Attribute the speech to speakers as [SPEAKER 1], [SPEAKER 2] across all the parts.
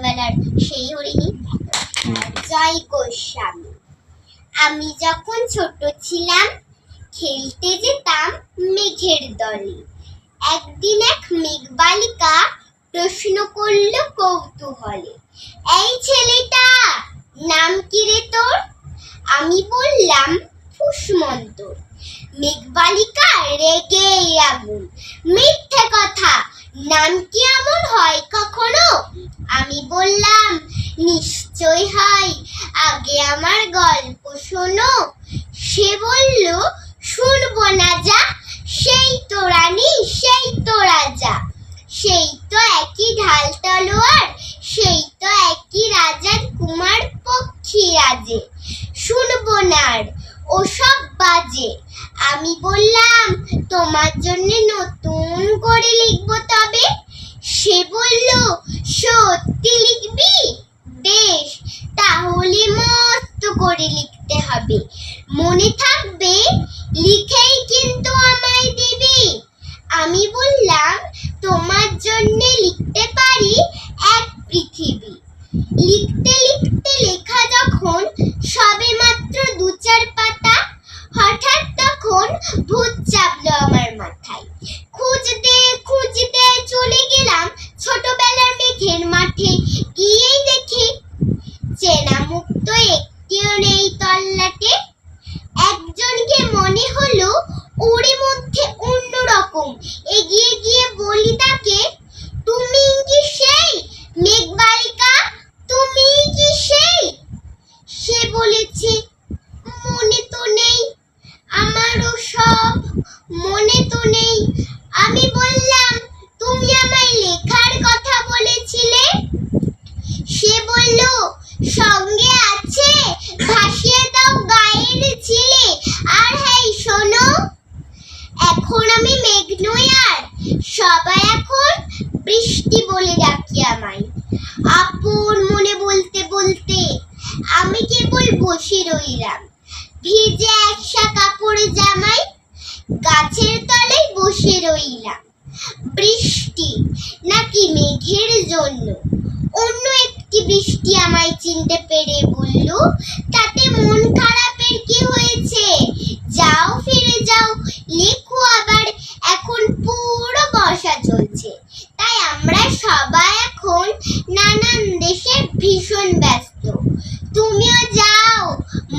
[SPEAKER 1] ছোটবেলার সেই হরিণী। জয় গোস্বামী। আমি যখন ছোট ছিলাম, খেলতে যেতাম মেঘের দলে। একদিন এক মেঘ বালিকা প্রশ্ন করল কৌতূহলে, এই ছেলেটা, নাম কি রে তোর? আমি বললাম ফুসমন্তর মেঘবালিকা রেগে আগুন। মিথ্যে কথা, নাম কি এমন হয় কখনো? আমি বললাম, নিশ্চয় হয়। আগে আমার গল্প শোনো। সে বলল, শুনব না যা, সেই তো রানী, সেই তো রাজা। সেই তো একই ঢাল তলোয়ার, সেই তো একই রাজার কুমার পক্ষী রাজে। শুনব না ওসব বাজে। আমি বললাম, তোমার জন্য নতুন করে লিখব তবে? সে বলল সত্যি লিখবি? বেশ, তাহলে মস্ত করে লিখতে হবে। মনে থাকবে, লিখেই কিন্তু আমায় দিবি। আমি বললাম, তোমার জন্য লিখতে পারি এক পৃথিবী লিখতে লিখতে লেখা যখন সবে মাত্র দু চার পাতা হঠাৎ তখন ভূত চাপলো আমার মাথায় খুঁজতে খুঁজতে চলে গেলাম ছোটবেলার মেঘের মাঠে গিয়েই দেখি চেনা মুখ তো একটিও নেই তল্লাটে একজনকে মনে হলো ওরে মধ্যে অন্যরকম এগিয়ে গিয়ে বলি তাকে তুমি কি সেই মেঘবালিকা তুমি কি সেই সে বলেছে মনে তো নেই আমারও সব মনে তো নেই আমি বললাম তুমি আমায় লেখার কথা বলেছিলে সে বলল সঙ্গে আছে ভাসিয়ে দাও গায়ের ছিলে আর হ্যাঁ শোনো এখন আমি মেঘ নই আর সবাই এখন বৃষ্টি বলে ডাকি আমায় আপন মনে বলতে বলতে আমি কেবল বসে রইলাম। ভিজে একসা কাপড় জামাই গাছের তলায় বসে রইলাম। বৃষ্টি নাকি মেঘের জন্য? অন্য একটি বৃষ্টি আমায় চিনতে পেরে বলল, তাতে মন খারাপের কি হয়েছে? যাও ফিরে যাও, লেখো আবার। এখন পুরো বর্ষা চলছে। তাই আমরা সবাই এখন নানান দেশে ভীষণ ব্যস্ত তুমিও যাও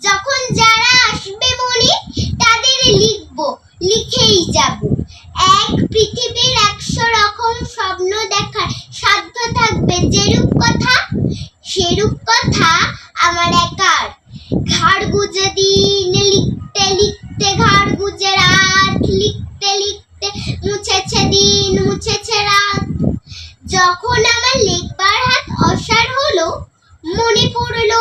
[SPEAKER 1] যখন যারা আসবে মনে, তাদের লিখব, লিখেই যাব। এক পৃথিবীর একশো রকম স্বপ্ন দেখার সাধ্য থাকবে যেরূপ কথা, সেরূপ কথা আমার একার। ঘাড় গুজে দিন, লিখতে লিখতে ঘাড় গুজে রাত, লিখতে লিখতে মুছেছে দিন, মুছেছে রাত। যখন আমার লেখবার হাত অসার হলো, মনে পড়ল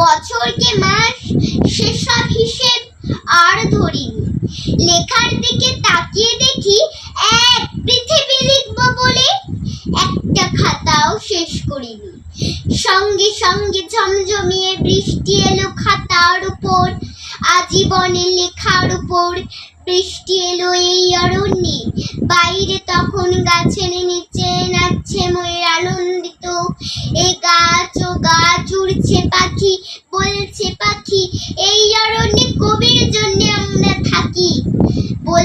[SPEAKER 1] বছর কে মাস, সেসব হিসেব আর ধরিনি লেখার দিকে তাকিয়ে দেখি এক পৃথিবী লিখব বলে একটা খাতাও শেষ করিনি। সঙ্গে সঙ্গে ঝমঝমিয়ে বৃষ্টি এলো খাতার উপর আজীবনের লেখার উপর বৃষ্টি এলো এই অরণ্যে। বাইরে তখন গাছের নিচে নাচছে ময়ের আনন্দিত, এ গাছ উড়ছে পাখি বলছে পাখি এই অরণ্যে কবির জন্য আমরা থাকি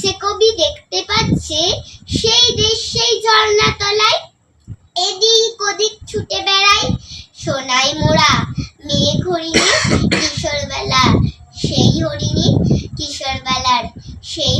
[SPEAKER 1] সে কবি দেখতে পাচ্ছে। সেই দেশ সেই ঝর্ণা তলায় এদিক ওদিক ছুটে বেড়াই সোনাই মোড়া। মেয়ে হরিণী কিশোরবেলা, সেই হরিণী কিশোরবেলার, সেই